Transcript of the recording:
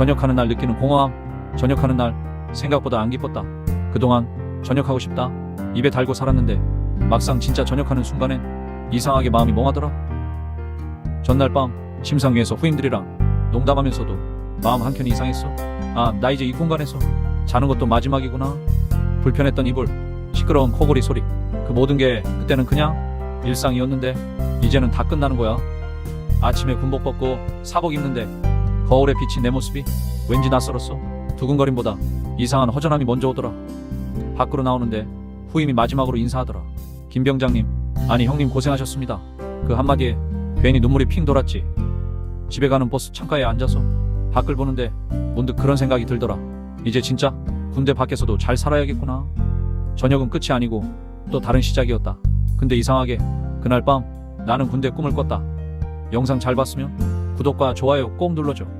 전역하는 날 느끼는 공허함. 전역하는 날 생각보다 안 기뻤다. 그동안 전역하고 싶다. 입에 달고 살았는데 막상 진짜 전역하는 순간엔 이상하게 마음이 멍하더라. 전날 밤 심상위에서 후임들이랑 농담하면서도 마음 한켠이 이상했어. 아, 나 이제 이 공간에서 자는 것도 마지막이구나. 불편했던 이불, 시끄러운 코골이 소리. 그 모든 게 그때는 그냥 일상이었는데 이제는 다 끝나는 거야. 아침에 군복 벗고 사복 입는데 거울에 비친 내 모습이 왠지 낯설었어. 두근거림보다 이상한 허전함이 먼저 오더라. 밖으로 나오는데 후임이 마지막으로 인사하더라. 김 병장님, 아니 형님 고생하셨습니다. 그 한마디에 괜히 눈물이 핑 돌았지. 집에 가는 버스 창가에 앉아서 밖을 보는데 문득 그런 생각이 들더라. 이제 진짜 군대 밖에서도 잘 살아야겠구나. 저녁은 끝이 아니고 또 다른 시작이었다. 근데 이상하게 그날 밤 나는 군대 꿈을 꿨다. 영상 잘 봤으면 구독과 좋아요 꼭 눌러줘.